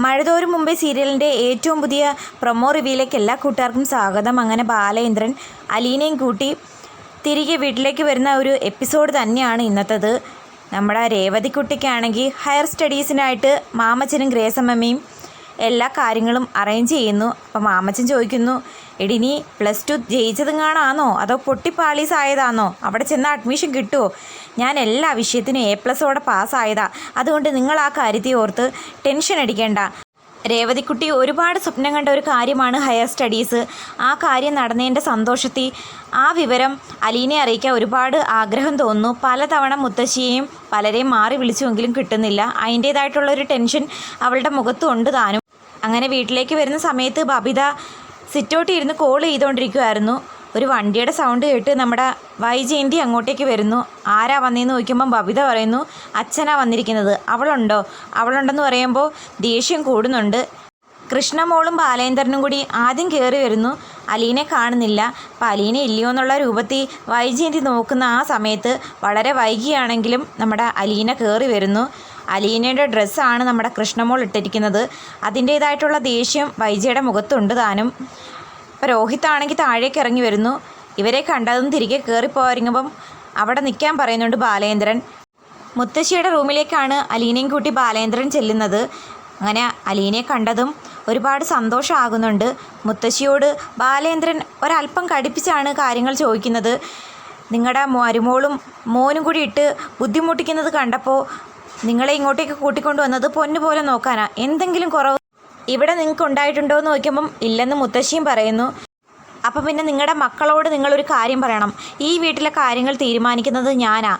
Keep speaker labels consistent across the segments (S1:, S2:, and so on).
S1: മഴതോരും മുമ്പേ സീരിയലിന്റെ ഏറ്റവും പുതിയ പ്രൊമോ റിവ്യൂയിലേക്ക് എല്ലാ കൂട്ടുകാർക്കും സ്വാഗതം. അങ്ങനെ ബാലേന്ദ്രൻ അലീനയും കൂട്ടി തിരികെ വീട്ടിലേക്ക് വരുന്ന ഒരു എപ്പിസോഡ് തന്നെയാണ് ഇന്നത്തത്. നമ്മുടെ രേവതിക്കുട്ടിക്കാണെങ്കിൽ ഹയർ സ്റ്റഡീസിനായിട്ട് മാമച്ചനും ഗ്രേസമ്മയും എല്ലാ കാര്യങ്ങളും അറേഞ്ച് ചെയ്യുന്നു. അപ്പോൾ മാമച്ചൻ ചോദിക്കുന്നു എടി നീ പ്ലസ് ടു ജയിച്ചതും കാണാണോ അതോ പൊട്ടിപ്പാളീസ് ആയതാണോ അവിടെ ചെന്നാൽ അഡ്മിഷൻ കിട്ടുമോ ഞാൻ എല്ലാ വിഷയത്തിനും എ പ്ലസോടെ പാസ്സായതാ. അതുകൊണ്ട് നിങ്ങൾ ആ കാര്യത്തെ ഓർത്ത് ടെൻഷൻ അടിക്കേണ്ട. രേവതിക്കുട്ടി ഒരുപാട് സ്വപ്നം കണ്ട ഒരു കാര്യമാണ് ഹയർ സ്റ്റഡീസ് ആ കാര്യം നടന്നതിന്റെ സന്തോഷത്തിൽ ആ വിവരം അലീനെ അറിയിക്കാൻ ഒരുപാട് ആഗ്രഹം തോന്നുന്നു. പലതവണ മുത്തശ്ശിയെയും പലരെയും മാറി വിളിച്ചുവെങ്കിലും കിട്ടുന്നില്ല. അതിന്റേതായിട്ടുള്ളൊരു ടെൻഷൻ അവളുടെ മുഖത്തുണ്ട് താനും. അങ്ങനെ വീട്ടിലേക്ക് വരുന്ന സമയത്ത് ബബിത സിറ്റൗട്ടിൽ ഇരുന്ന് കോൾ ചെയ്തുകൊണ്ടിരിക്കുമായിരുന്നു ഒരു വണ്ടിയുടെ സൗണ്ട് കേട്ട് നമ്മുടെ വൈജയന്തി അങ്ങോട്ടേക്ക് വരുന്നു. ആരാ വന്നതെന്ന് ചോദിക്കുമ്പം ബബിത പറയുന്നു അച്ഛനാ വന്നിരിക്കുന്നത്. അവളുണ്ടോ? അവളുണ്ടെന്ന് പറയുമ്പോൾ ദേഷ്യം കൂടുന്നുണ്ട്. കൃഷ്ണമോളും ബാലേന്ദ്രനും കൂടി ആദ്യം കയറി വരുന്നു. അലീനെ കാണുന്നില്ല. അപ്പം അലീനെ ഇല്ലയോ എന്നുള്ള രൂപത്തിൽ വൈജയന്തി നോക്കുന്ന ആ സമയത്ത് വളരെ വൈകിയാണെങ്കിലും നമ്മുടെ അലീന കയറി വരുന്നു. അലീനയുടെ ഡ്രസ്സാണ് നമ്മുടെ കൃഷ്ണമോൾ ഇട്ടിരിക്കുന്നത്. അതിന്റേതായിട്ടുള്ള ദേഷ്യം വൈജയുടെ മുഖത്തുണ്ട് താനും. അപ്പോൾ രോഹിത്താണെങ്കിൽ താഴേക്ക് ഇറങ്ങി വരുന്നു. ഇവരെ കണ്ടതും തിരികെ കയറിപ്പോരിങ്ങുമ്പം അവിടെ നിൽക്കാൻ പറയുന്നുണ്ട് ബാലേന്ദ്രൻ. മുത്തശ്ശിയുടെ റൂമിലേക്കാണ് അലീനയും കൂട്ടി ബാലേന്ദ്രൻ ചെല്ലുന്നത്. അങ്ങനെ അലീനയെ കണ്ടതും ഒരുപാട് സന്തോഷമാകുന്നുണ്ട് മുത്തശ്ശിയോട് ബാലേന്ദ്രൻ ഒരല്പം കടിപ്പിച്ചാണ് കാര്യങ്ങൾ ചോദിക്കുന്നത്. നിങ്ങളുടെ മരുമോളും മോനും കൂടി ഇട്ട് ബുദ്ധിമുട്ടിക്കുന്നത് കണ്ടപ്പോൾ നിങ്ങളെ ഇങ്ങോട്ടേക്ക് കൂട്ടിക്കൊണ്ടു വന്നത് പൊന്നു പോലെ നോക്കാനാ. എന്തെങ്കിലും കുറവ് ഇവിടെ നിങ്ങൾക്ക് ഉണ്ടായിട്ടുണ്ടോ എന്ന് നോക്കുമ്പം ഇല്ലെന്ന് മുത്തശ്ശിയും പറയുന്നു. അപ്പം പിന്നെ നിങ്ങളുടെ മക്കളോട് നിങ്ങളൊരു കാര്യം പറയണം. ഈ വീട്ടിലെ കാര്യങ്ങൾ തീരുമാനിക്കുന്നത് ഞാനാ.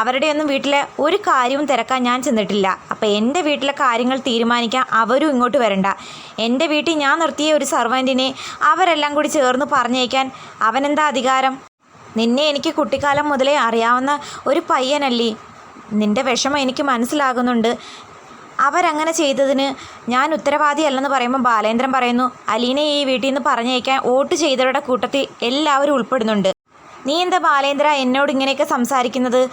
S1: അവരുടെയൊന്നും വീട്ടിലെ ഒരു കാര്യവും തിരക്കാൻ ഞാൻ ചെന്നിട്ടില്ല. അപ്പോൾ എന്റെ വീട്ടിലെ കാര്യങ്ങൾ തീരുമാനിക്കാൻ അവരും ഇങ്ങോട്ട് വരണ്ട. എന്റെ വീട്ടിൽ ഞാൻ നിർത്തിയ ഒരു സർവന്റിനെ അവരെല്ലാം കൂടി ചേർന്ന് പറഞ്ഞയക്കാൻ അവനെന്താ അധികാരം? നിന്നെ എനിക്ക് കുട്ടിക്കാലം മുതലേ അറിയാവുന്ന ഒരു പയ്യനല്ലേ? നിന്റെ വിഷമം എനിക്ക് മനസ്സിലാകുന്നുണ്ട്. അവരങ്ങനെ ചെയ്തതിന് ഞാൻ ഉത്തരവാദിയല്ലെന്ന് പറയുമ്പോൾ ബാലേന്ദ്രൻ പറയുന്നു അലീനയെ ഈ വീട്ടിൽ നിന്ന് പറഞ്ഞയക്കാൻ വോട്ട് ചെയ്തവരുടെ കൂട്ടത്തിൽ എല്ലാവരും ഉൾപ്പെടുന്നുണ്ട്. നീ എന്താ ബാലേന്ദ്ര എന്നോട് ഇങ്ങനെയൊക്കെ സംസാരിക്കുന്നത്?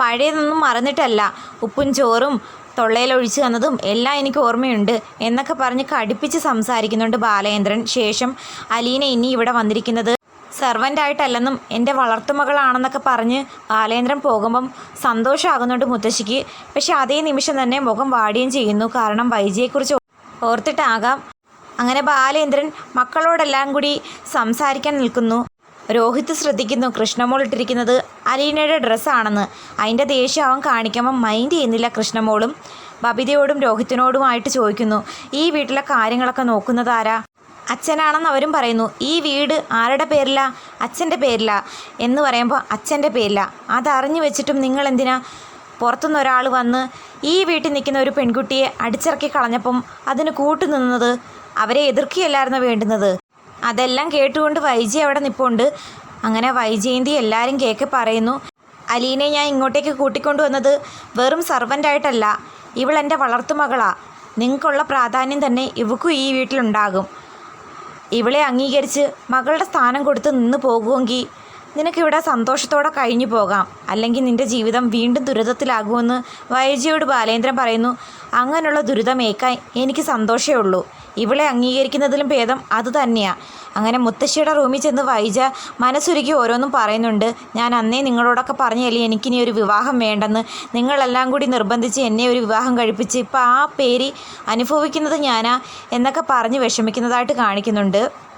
S1: പഴയതൊന്നും മറന്നിട്ടല്ല. ഉപ്പും ചോറും തൊള്ളയിലൊഴിച്ചു തന്നതും എല്ലാം എനിക്ക് ഓർമ്മയുണ്ട് എന്നൊക്കെ പറഞ്ഞ് കടുപ്പിച്ച് സംസാരിക്കുന്നുണ്ട് ബാലേന്ദ്രൻ. ശേഷം അലീന ഇനി ഇവിടെ വന്നിരിക്കുന്നത് സെർവന്റായിട്ടല്ലെന്നും എന്റെ വളർത്തുമകളാണെന്നൊക്കെ പറഞ്ഞ് ബാലേന്ദ്രൻ പോകുമ്പം സന്തോഷമാകുന്നുണ്ട് മുത്തശ്ശിക്ക്. പക്ഷെ അതേ നിമിഷം തന്നെ മുഖം വാടിയും ചെയ്യുന്നു. കാരണം വൈജിയെക്കുറിച്ച് ഓർത്തിട്ടാകാം. അങ്ങനെ ബാലേന്ദ്രൻ മക്കളോടെല്ലാം കൂടി സംസാരിക്കാൻ നിൽക്കുന്നു. രോഹിത് ശ്രദ്ധിക്കുന്നു കൃഷ്ണമോൾ ഇട്ടിരിക്കുന്നത് അലീനയുടെ ഡ്രസ്സാണെന്ന്. അതിന്റെ ദേഷ്യം അവൻ കാണിക്കുമ്പം മൈൻഡ് ചെയ്യുന്നില്ല കൃഷ്ണമോളും. ബബിതയോടും രോഹിത്തിനോടുമായിട്ട് ചോദിക്കുന്നു ഈ വീട്ടിലെ കാര്യങ്ങളൊക്കെ നോക്കുന്നത് ആരാ? അച്ഛനാണെന്ന് അവരും പറയുന്നു. ഈ വീട് ആരുടെ പേരിലാ? അച്ഛന്റെ പേരിലാ. എന്ന് പറയുമ്പോൾ അച്ഛന്റെ പേരിലാ. അതറിഞ്ഞു വെച്ചിട്ടും നിങ്ങൾ എന്തിനാ പുറത്തുനിന്ന് ഒരാൾ വന്ന് ഈ വീട്ടിൽ നിൽക്കുന്ന ഒരു പെൺകുട്ടിയെ അടിച്ചിറക്കി കളഞ്ഞപ്പം അതിന് കൂട്ടുനിന്നത് അവരെ എതിർക്കുകയല്ലായിരുന്നു വേണ്ടുന്നത്? അതെല്ലാം കേട്ടുകൊണ്ട് വൈജി അവിടെ നിൽപ്പുണ്ട് അങ്ങനെ വൈജയന്തി എല്ലാവരും കേക്ക് പറയുന്നു. അലീനെ ഞാൻ ഇങ്ങോട്ടേക്ക് കൂട്ടിക്കൊണ്ടുവന്നത് വെറും സർവന്റായിട്ടല്ല. ഇവൾ എന്റെ വളർത്തുമകളാ നിങ്ങൾക്കുള്ള പ്രാധാന്യം തന്നെ ഇവക്കും ഈ വീട്ടിലുണ്ടാകും. ഇവളെ അംഗീകരിച്ച് മകളുടെ സ്ഥാനം കൊടുത്ത് നിന്ന് പോകുമെങ്കിൽ നിനക്കിവിടെ സന്തോഷത്തോടെ കഴിഞ്ഞു പോകാം. അല്ലെങ്കിൽ നിന്റെ ജീവിതം വീണ്ടും ദുരിതത്തിലാകുമെന്ന് വൈജിയോട് ബാലേന്ദ്രൻ പറയുന്നു. അങ്ങനെയുള്ള ദുരിതമേക്കാൻ എനിക്ക് സന്തോഷമേ ഉള്ളൂ. ഇവളെ അംഗീകരിക്കുന്നതിലും ഭേദം അത് തന്നെയാണ് അങ്ങനെ മുത്തശ്ശിയുടെ റൂമിൽ ചെന്ന് വൈജ മനസ്സുരുക്കി ഓരോന്നും പറയുന്നുണ്ട്. ഞാൻ അന്നേ നിങ്ങളോടൊക്കെ പറഞ്ഞല്ലേ എനിക്കിനി ഒരു വിവാഹം വേണ്ടെന്ന്. നിങ്ങളെല്ലാം കൂടി നിർബന്ധിച്ച് എന്നെ ഒരു വിവാഹം കഴിപ്പിച്ച് ഇപ്പോൾ ആ പേര് അനുഭവിക്കുന്നത് ഞാനാ എന്നൊക്കെ പറഞ്ഞ് വിഷമിക്കുന്നതായിട്ട് കാണിക്കുന്നുണ്ട്.